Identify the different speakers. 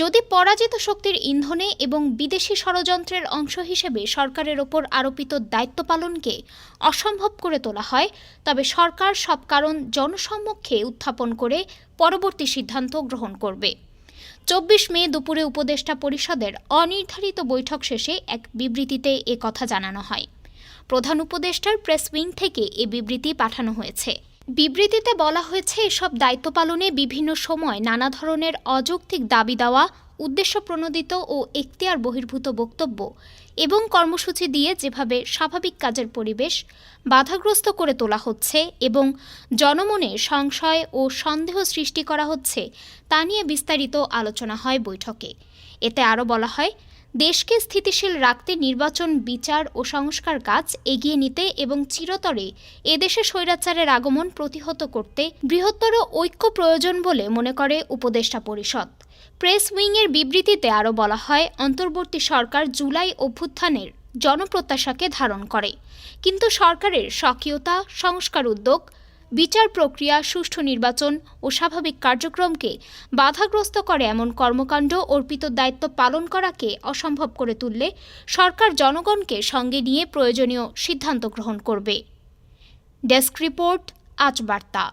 Speaker 1: যদি পরাজিত শক্তির ইন্ধনে এবং বিদেশি ষড়যন্ত্রের অংশ হিসেবে সরকারের ওপর আরোপিত দায়িত্ব পালনকে অসম্ভব করে তোলা হয়, তবে সরকার সব কারণ জনসম্মুখে উত্থাপন করে পরবর্তী সিদ্ধান্ত গ্রহণ করবে। চব্বিশ মে দুপুরে উপদেষ্টা পরিষদের অনির্ধারিত বৈঠক শেষে এক বিবৃতিতে এ কথা জানানো হয়। প্রধান উপদেষ্টার প্রেস উইং থেকে এ বিবৃতি পাঠানো হয়েছে। বিবৃতিতে বলা হয়েছে, এসব দায়িত্ব পালনে বিভিন্ন সময় নানা ধরনের অযৌক্তিক দাবি দেওয়া, উদ্দেশ্য প্রণোদিত ও এখতিয়ার বহির্ভূত বক্তব্য এবং কর্মসূচি দিয়ে যেভাবে স্বাভাবিক কাজের পরিবেশ বাধাগ্রস্ত করে তোলা হচ্ছে এবং জনমনে সংশয় ও সন্দেহ সৃষ্টি করা হচ্ছে, তা নিয়ে বিস্তারিত আলোচনা হয় বৈঠকে। এতে আরও বলা হয় দেশকে স্থিতিশীল রাখতে নির্বাচন, বিচার ও সংস্কার কাজ এগিয়ে নিতে এবং চিরতরে এদেশে স্বৈরাচারের আগমন প্রতিহত করতে বৃহত্তর ঐক্য প্রয়োজন বলে মনে করে উপদেষ্টা পরিষদ। প্রেস উইংয়ের বিবৃতিতে আরও বলা হয়, অন্তর্বর্তী সরকার জুলাই অভ্যুত্থানের জনপ্রত্যাশাকে ধারণ করে। কিন্তু সরকারের স্বকীয়তা, সংস্কার উদ্যোগ বিচার প্রক্রিয়া, সুষ্ঠু নির্বাচন ও স্বাভাবিক কার্যক্রমকে বাধাগ্রস্ত করে এমন কর্মকাণ্ড অর্পিত দায়িত্ব পালন করাকে অসম্ভব করে তুললে সরকার জনগণকে সঙ্গে নিয়ে প্রয়োজনীয় সিদ্ধান্ত গ্রহণ করবে। ডেস্ক রিপোর্ট, আজ বার্তা।